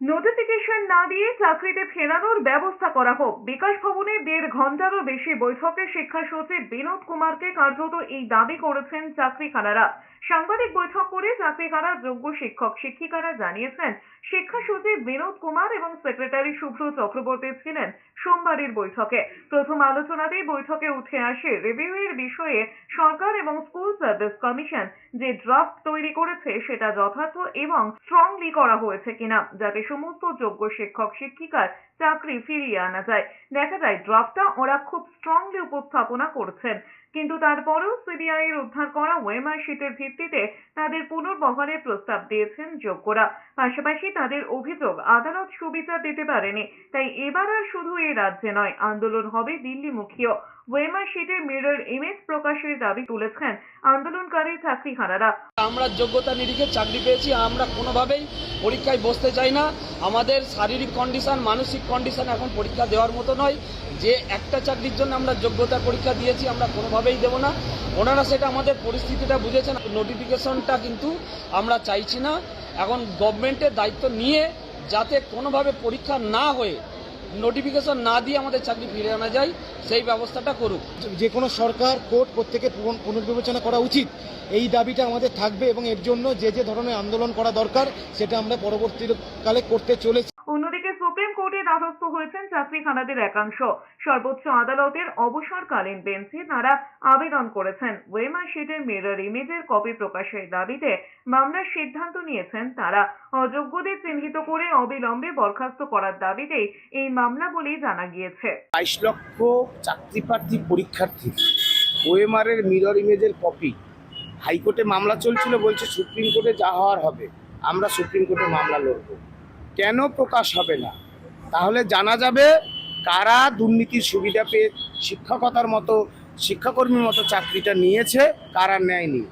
Notification না দিয়ে চাকরিতে ফেরানোর ব্যবস্থা করা হোক। বিকাশ ভবনে দেড় ঘন্টারও বেশি বৈঠকে শিক্ষা সচিব বিনোদ কুমারকে কার্যত এই দাবি করেছেন চাকরিখানারা। সাংবাদিক বৈঠক করে চাকরিখানার যোগ্য শিক্ষক শিক্ষিকারা জানিয়েছেন, শিক্ষা সচিব বিনোদ কুমার এবং সেক্রেটারি শুভ্র চক্রবর্তী ছিলেন সোমবারের বৈঠকে। প্রথম আলোচনাতেই বৈঠকে উঠে আসে রিভিউয়ের বিষয়ে সরকার এবং স্কুল সার্ভিস কমিশন যে ড্রাফট তৈরি করেছে সেটা যথার্থ এবং স্ট্রংলি করা হয়েছে কিনা, যাতে সমস্ত যোগ্য শিক্ষক শিক্ষিকার চাকরি ফিরিয়ে আনা যায়। দেখা যায়, ড্রাফটটা ওরা খুব স্ট্রংলি উপস্থাপনা করছেন। কিন্তু তারপরও সিবিআই এর উদ্ধার করা ওয়েমার শিটের ভিত্তিতে তাদের পুনর্বহালের প্রস্তাব দিয়েছেন যোগ্যরা। পাশাপাশি তাদের অভিযোগ আদালত সুবিচার দিতে পারেনি, তাই এবার আর শুধু এই রাজ্যে নয়, আন্দোলন হবে দিল্লিমুখীও। ওয়েমার শিটের মিরর ইমেজ প্রকাশের দাবি তুলেছেন আন্দোলনকারী চাকরিহারারা। আমরা যোগ্যতা নিরিখে চাকরি পেয়েছি, আমরা কোনোভাবেই পরীক্ষায় বসতে চাই না। আমাদের শারীরিক কন্ডিশন মানসিক কন্ডিশন এখন পরীক্ষা দেওয়ার মতো নয়। যে একটা চাকরির জন্য আমরা যোগ্যতা পরীক্ষা দিয়েছি, আমরা কোনোভাবেই দেব না। ওনারা সেটা আমাদের পরিস্থিতিটা বুঝেছেন। নোটিফিকেশনটা কিন্তু আমরা চাইছি না। এখন গভর্নমেন্টের দায়িত্ব নিয়ে যাতে কোনোভাবে পরীক্ষা না হয়ে নোটিফিকেশন না দিয়ে আমাদের চাকরি ফিরে আনা যায়, সেই ব্যবস্থাটা করুক। যে কোনো সরকার, কোর্ট প্রত্যেকে পুনর্বিবেচনা করা উচিত। এই দাবিটা আমাদের থাকবে এবং এর জন্য যে যে ধরনের আন্দোলন করা দরকার, সেটা আমরা পরবর্তীকালে করতে চলেছি। কোর্টে দ্বারস্থ হয়েছেন চাকরিখানাদের একাংশ। সর্বোচ্চ আদালতের অবসরকালীন বেঞ্চে তারা আবেদন করেছেন। ওয়েমা শিটের মিরর ইমেজের কপি প্রকাশের দাবিতে মামলার সিদ্ধান্ত নিয়েছেন তারা। অযোগ্যদের চিহ্নিত করে অবিলম্বে বরখাস্ত করার দাবিতেই এই মামলা বলেই জানা গিয়েছে। বাইশ লক্ষ চাকরি প্রার্থী পরীক্ষার্থী ওএমআরের মিরর ইমেজের কপি। হাইকোর্টে মামলা চলছিল বলছে সুপ্রিম কোর্টে যা হওয়ার হবে। আমরা সুপ্রিম কোর্টে মামলা লড়ব। কেন প্রকাশ হবে না? তাহলে জানা যাবে কারা দুর্নীতির সুবিধা পেয়ে শিক্ষকতার মতো, শিক্ষাকর্মীর মতো চাকরিটা নিয়েছে, কারা নেয়নি।